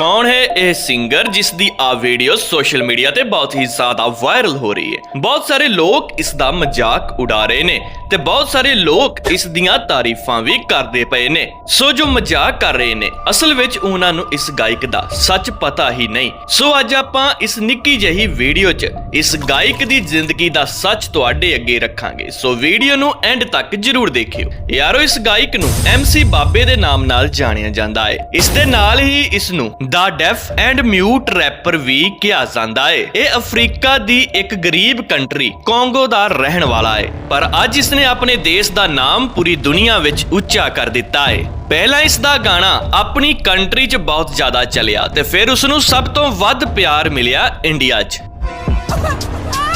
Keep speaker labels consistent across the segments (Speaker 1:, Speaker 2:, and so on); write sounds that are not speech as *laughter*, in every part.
Speaker 1: ਕੌਣ ਹੈ? ਇਹ ਸਿੰਗਰ ਜਿਸ ਦੀ ਆ ਵੀਡੀਓ ਸੋਸ਼ਲ ਮੀਡੀਆ ਤੇ ਬਹੁਤ ਹੀ ਜ਼ਿਆਦਾ ਵਾਇਰਲ ਹੋ ਰਹੀ ਹੈ। ਬਹੁਤ ਸਾਰੇ ਲੋਕ ਇਸ ਦਾ ਮਜ਼ਾਕ ਉਡਾ ਰਹੇ ਨੇ ਤੇ ਬਹੁਤ ਸਾਰੇ ਲੋਕ ਇਸ ਦੀਆਂ ਤਾਰੀਫਾਂ ਵੀ ਕਰਦੇ ਪਏ ਨੇ। ਸੋ ਜੋ ਮਜ਼ਾਕ ਕਰ ਰਹੇ ਨੇ, ਅਸਲ ਵਿੱਚ ਉਹਨਾਂ ਨੂੰ ਇਸ ਗਾਇਕ ਦਾ ਸੱਚ ਪਤਾ ਹੀ ਨਹੀਂ। ਸੋ ਅੱਜ ਆਪਾਂ ਇਸ ਨਿੱਕੀ ਜਿਹੀ ਵੀਡੀਓ 'ਚ ਇਸ ਗਾਇਕ ਦੀ ਜ਼ਿੰਦਗੀ ਦਾ ਸੱਚ ਤੁਹਾਡੇ ਅੱਗੇ ਰੱਖਾਂਗੇ। ਸੋ ਵੀਡੀਓ ਨੂੰ ਐਂਡ ਤੱਕ ਜਰੂਰ ਦੇਖਿਓ। ਯਾਰੋ, ਇਸ ਗਾਇਕ ਨੂੰ MC ਬਾਬੇ ਦੇ ਨਾਮ ਨਾਲ ਜਾਣਿਆ ਜਾਂਦਾ ਹੈ। ਇਸ ਦੇ ਨਾਲ ਹੀ ਇਸ ਨੂੰ ਦਾ ਡੈਫ ਐਂਡ ਮਿਊਟ ਰੈਪਰ ਵੀ ਕਿਹਾ ਜਾਂਦਾ ਹੈ ਇਹ ਅਫਰੀਕਾ ਦੀ ਇੱਕ ਗਰੀਬ ਕੰਟਰੀ, ਕੋਂਗੋ ਦਾ ਰਹਿਣ ਵਾਲਾ ਹੈ ਪਰ ਅੱਜ ਇਸ ਨੇ ਆਪਣੇ ਦੇਸ਼ ਦਾ ਨਾਮ ਪੂਰੀ ਦੁਨੀਆ ਵਿੱਚ ਉੱਚਾ ਕਰ ਦਿੱਤਾ ਹੈ ਪਹਿਲਾਂ ਇਸ ਦਾ ਗਾਣਾ ਆਪਣੀ ਕੰਟਰੀ 'ਚ ਬਹੁਤ ਜ਼ਿਆਦਾ ਚੱਲਿਆ ਤੇ ਫਿਰ ਉਸ ਨੂੰ ਸਭ ਤੋਂ ਵੱਧ ਪਿਆਰ ਮਿਲਿਆ ਇੰਡੀਆ 'ਚ। *laughs*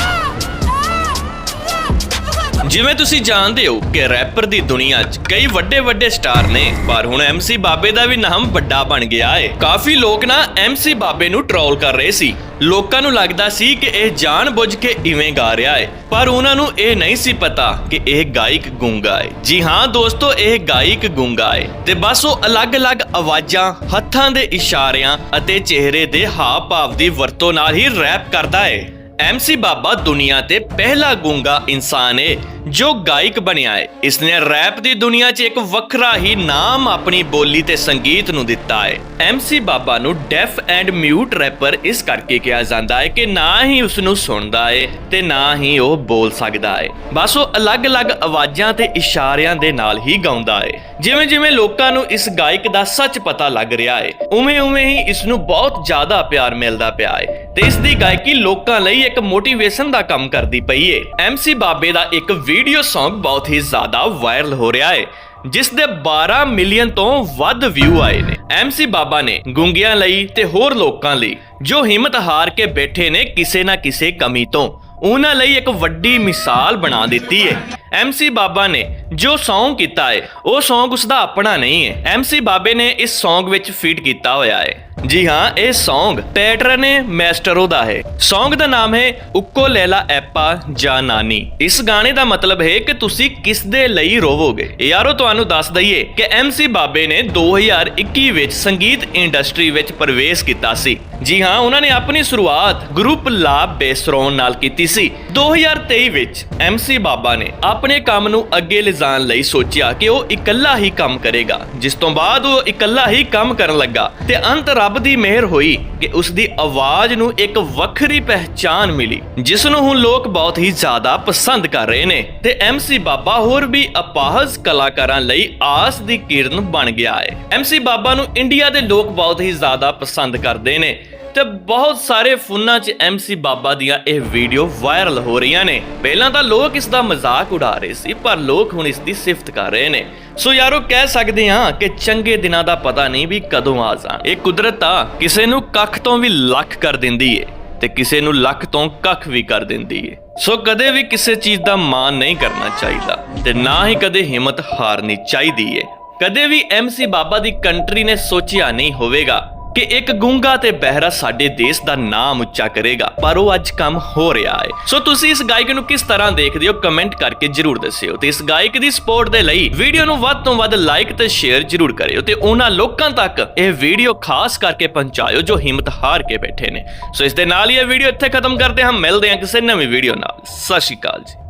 Speaker 1: ਜਿਵੇਂ ਤੁਸੀਂ ਜਾਣਦੇ ਹੋ ਕਿ ਰੈਪਰ ਦੀ ਦੁਨੀਆ 'ਚ ਕਈ ਵੱਡੇ ਵੱਡੇ ਸਟਾਰ ਨੇ, ਪਰ ਹੁਣ MC ਬਾਬੇ ਦਾ ਵੀ ਨਾਮ ਵੱਡਾ ਬਣ ਗਿਆ ਹੈ ਕਾਫੀ ਲੋਕ ਨਾ MC ਬਾਬੇ ਨੂੰ ਟ੍ਰੋਲ ਕਰ ਰਹੇ ਸੀ। ਲੋਕਾਂ ਨੂੰ ਲੱਗਦਾ ਸੀ ਕਿ ਇਹ ਜਾਣਬੁੱਝ ਕੇ ਇਵੇਂ ਗਾ ਰਿਹਾ ਹੈ ਪਰ ਉਹਨਾਂ ਨੂੰ ਇਹ ਨਹੀਂ ਸੀ ਪਤਾ ਕਿ ਇਹ ਗਾਇਕ ਗੂੰਗਾ ਏ। ਜੀ ਹਾਂ ਦੋਸਤੋ, ਇਹ ਗਾਇਕ ਗੂੰਗਾ ਏ। ਤੇ ਬਸ ਉਹ ਅਲੱਗ-ਅਲੱਗ ਆਵਾਜ਼ਾਂ, ਹੱਥਾਂ ਦੇ ਇਸ਼ਾਰਿਆਂ ਅਤੇ ਚਿਹਰੇ ਦੇ ਹਾਵ ਭਾਵ ਦੀ ਵਰਤੋਂ ਨਾਲ ਹੀ ਰੈਪ ਕਰਦਾ ਹੈ ਐਮਸੀ ਬਾਬਾ ਦੁਨੀਆ ਤੇ ਪਹਿਲਾ ਗੂੰਗਾ ਇਨਸਾਨ ਹੈ ਜੋ ਗਾਇਕ ਬਣਿਆ ਹੈ ਇਸਨੇ ਰੈਪ ਦੀ ਦੁਨੀਆ 'ਚ ਇੱਕ ਵੱਖਰਾ ਹੀ ਨਾਮ ਆਪਣੀ ਬੋਲੀ ਤੇ ਸੰਗੀਤ ਨੂੰ ਦਿੱਤਾ ਹੈ ਐਮਸੀ ਬਾਬਾ ਨੂੰ ਡੈਫ ਐਂਡ ਮਿਊਟ ਰੈਪਰ ਇਸ ਕਰਕੇ ਕਿਹਾ ਜਾਂਦਾ ਹੈ ਕਿ ਨਾ ਹੀ ਉਸ ਨੂੰ ਸੁਣਦਾ ਹੈ ਤੇ ਨਾ ਹੀ ਉਹ ਬੋਲ ਸਕਦਾ ਹੈ ਬਸ ਉਹ ਅਲੱਗ-ਅਲੱਗ ਆਵਾਜ਼ਾਂ ਤੇ ਇਸ਼ਾਰਿਆਂ ਦੇ ਨਾਲ ਹੀ ਗਾਉਂਦਾ ਹੈ ਜਿਵੇਂ ਜਿਵੇਂ ਲੋਕਾਂ ਨੂੰ ਇਸ ਗਾਇਕ ਦਾ ਸੱਚ ਪਤਾ ਲੱਗ ਰਿਹਾ ਹੈ ਉਵੇਂ-ਉਵੇਂ ਹੀ ਇਸ ਨੂੰ ਬਹੁਤ ਜ਼ਿਆਦਾ ਪਿਆਰ ਮਿਲਦਾ ਪਿਆ ਹੈ ਤੇ ਇਸ ਦੀ ਗਾਇਕੀ ਲੋਕਾਂ ਲਈ ਇੱਕ ਮੋਟੀਵੇਸ਼ਨ ਦਾ ਕੰਮ ਕਰਦੀ ਪਈ ਏ। ਐਮਸੀ ਬਾਬੇ ਦਾ ਇੱਕ ਵੀਡੀਓ Song ਬਹੁਤ ਹੀ ਜ਼ਿਆਦਾ ਵਾਇਰਲ ਹੋ ਰਿਹਾ ਹੈ ਜਿਸ ਦੇ 12 ਮਿਲੀਅਨ ਤੋਂ ਵੱਧ ਵਿਊ ਆਏ ਨੇ। ਐਮਸੀ ਬਾਬਾ ਨੇ ਗੁੰਗਿਆਂ ਲਈ ਤੇ ਹੋਰ ਲੋਕਾਂ ਲਈ ਜੋ ਹਿੰਮਤ ਹਾਰ ਕੇ ਬੈਠੇ ਨੇ ਕਿਸੇ ਨਾ ਕਿਸੇ ਕਮੀ ਤੋਂ, ਉਹਨਾਂ ਲਈ ਇੱਕ ਵੱਡੀ ਮਿਸਾਲ ਬਣਾ ਦਿੱਤੀ ਹੈ ਐਮਸੀ ਬਾਬਾ ਨੇ ਜੋ Song ਕੀਤਾ ਹੈ ਉਹ Song ਉਸ ਦਾ ਆਪਣਾ ਨਹੀਂ ਹੈ ਐਮਸੀ ਬਾਬੇ ਨੇ ਇਸ Song ਵਿੱਚ ਫੀਡ ਕੀਤਾ ਹੋਇਆ ਹੈ ਜੀ ਹਾਂ, ਇਹ Song ਪੈਟਰਨੇ ਮੈਸਟਰੋ ਦਾ ਹੈ। Song ਦਾ ਨਾਮ ਹੈ ਉੱਕੋ ਲੈਲਾ ਐਪਾ ਜਾਂ ਨਾਨੀ। ਇਸ ਗਾਣੇ ਦਾ ਮਤਲਬ ਹੈ ਕਿ ਤੁਸੀਂ ਕਿਸ ਦੇ ਲਈ ਰੋਵੋਗੇ? ਯਾਰੋ, ਤੁਹਾਨੂੰ ਦੱਸ ਦਈਏ ਕਿ ਐਮਸੀ ਬਾਬੇ ਨੇ 2021 ਵਿੱਚ ਸੰਗੀਤ ਇੰਡਸਟਰੀ ਵਿੱਚ ਪ੍ਰਵੇਸ਼ ਕੀਤਾ ਸੀ। ਜੀ ਹਾਂ, ਉਹਨਾਂ ਨੇ ਆਪਣੀ ਸ਼ੁਰੂਆਤ ਗਰੁੱਪ ਲਾਭ ਬੇਸਰੋਨ ਨਾਲ ਕੀਤੀ ਸੀ। 2023 ਵਿੱਚ ਐਮਸੀ ਬਾਬਾ ਨੇ ਆਪਣੇ ਕੰਮ ਨੂੰ ਅੱਗੇ ਲਿਜਾਣ ਲਈ ਸੋਚਿਆ ਕਿ ਉਹ ਇਕੱਲਾ ਹੀ ਕੰਮ ਕਰੇਗਾ, ਜਿਸ ਤੋਂ ਬਾਅਦ ਉਹ ਇਕੱਲਾ ਹੀ ਕੰਮ ਕਰਨ ਲੱਗਾ ਤੇ ਅੰਤ ਰੱਬ ਦੀ ਮਿਹਰ ਹੋਈ ਕਿ ਉਸ ਦੀ ਆਵਾਜ਼ ਨੂੰ ਇੱਕ ਵੱਖਰੀ ਪਹਿਚਾਨ ਮਿਲੀ, ਜਿਸ ਨੂੰ ਹੁਣ ਲੋਕ ਬਹੁਤ ਹੀ ਜ਼ਿਆਦਾ ਪਸੰਦ ਕਰ ਰਹੇ ਨੇ ਤੇ ਐਮਸੀ ਬਾਬਾ ਹੋਰ ਵੀ ਅਪਾਹਜ ਕਲਾਕਾਰਾਂ ਲਈ ਆਸ ਦੀ ਕਿਰਨ ਬਣ ਗਿਆ ਹੈ। ਐਮਸੀ ਬਾਬਾ ਨੂੰ ਇੰਡੀਆ ਦੇ ਲੋਕ ਬਹੁਤ ਹੀ ਜ਼ਿਆਦਾ ਪਸੰਦ ਕਰਦੇ ਨੇ ਤੇ ਬਹੁਤ ਸਾਰੇ ਫੋਨਾਂ 'ਚ ਐਮਸੀ ਬਾਬਾ ਦੀਆਂ ਇਹ ਵੀਡੀਓ ਵਾਇਰਲ ਹੋ ਰਹੀਆਂ ਨੇ। ਪਹਿਲਾਂ ਤਾਂ ਲੋਕ ਇਸ ਦਾ ਮਜ਼ਾਕ ਉਡਾ ਰਹੇ ਸੀ, ਪਰ ਲੋਕ ਹੁਣ ਇਸ ਦੀ ਸਿਫਤ ਕਰ ਰਹੇ ਨੇ। ਸੋ ਯਾਰੋ, ਕਹਿ ਸਕਦੇ ਹਾਂ ਕਿ ਚੰਗੇ ਦਿਨਾਂ ਦਾ ਪਤਾ ਨਹੀਂ ਵੀ ਕਦੋਂ ਆ ਜਾਣ। ਇਹ ਕੁਦਰਤ ਆ ਕਿਸੇ ਨੂੰ ਕੱਖ ਤੋਂ ਵੀ ਲੱਖ ਕਰ ਦਿੰਦੀ ਏ ਤੇ ਕਿਸੇ ਨੂੰ ਲੱਖ ਤੋਂ ਕੱਖ ਵੀ ਕਰ ਦਿੰਦੀ ਏ। ਸੋ ਕਦੇ ਵੀ ਕਿਸੇ ਚੀਜ਼ ਦਾ ਮਾਣ ਨਹੀਂ ਕਰਨਾ ਚਾਹੀਦਾ ਤੇ ਨਾ ਹੀ ਕਦੇ ਹਿੰਮਤ ਹਾਰਨੀ ਚਾਹੀਦੀ ਏ। ਕਦੇ ਵੀ ਐਮਸੀ ਬਾਬਾ ਦੀ ਕੰਟਰੀ ਨੇ ਸੋਚਿਆ ਨਹੀਂ ਹੋਵੇਗਾ ਕਿ ਇੱਕ ਗੁੰਗਾ ਤੇ ਬਹਿਰਾ ਸਾਡੇ ਦੇਸ਼ ਦਾ ਨਾਮ ਉੱਚਾ ਕਰੇਗਾ, ਪਰ ਉਹ ਅੱਜ ਕੰਮ ਹੋ ਰਿਹਾ ਹੈ। ਸੋ ਤੁਸੀਂ ਇਸ ਗਾਇਕ ਨੂੰ ਕਿਸ ਤਰ੍ਹਾਂ ਦੇਖਦੇ ਹੋ ਕਮੈਂਟ ਕਰਕੇ ਜਰੂਰ ਦੱਸਿਓ। ਤੇ ਇਸ ਗਾਇਕ ਦੀ ਸਪੋਰਟ ਦੇ ਲਈ ਵੀਡੀਓ ਨੂੰ ਵੱਧ ਤੋਂ ਵੱਧ ਲਾਈਕ ਤੇ ਸ਼ੇਅਰ ਜਰੂਰ ਕਰਿਓ ਤੇ ਉਹਨਾਂ ਲੋਕਾਂ ਤੱਕ ਇਹ ਵੀਡੀਓ ਖਾਸ ਕਰਕੇ ਪਹੁੰਚਾਇਓ ਜੋ ਹਿੰਮਤ ਹਾਰ ਕੇ ਬੈਠੇ ਨੇ। ਸੋ ਇਸ ਦੇ ਨਾਲ ਹੀ ਇਹ ਵੀਡੀਓ ਇੱਥੇ ਖਤਮ ਕਰਦੇ ਹਾਂ। ਮਿਲਦੇ ਹਾਂ ਕਿਸੇ ਨਵੀਂ ਵੀਡੀਓ ਨਾਲ। ਸਤਿ ਸ਼੍ਰੀ ਅਕਾਲ ਜੀ।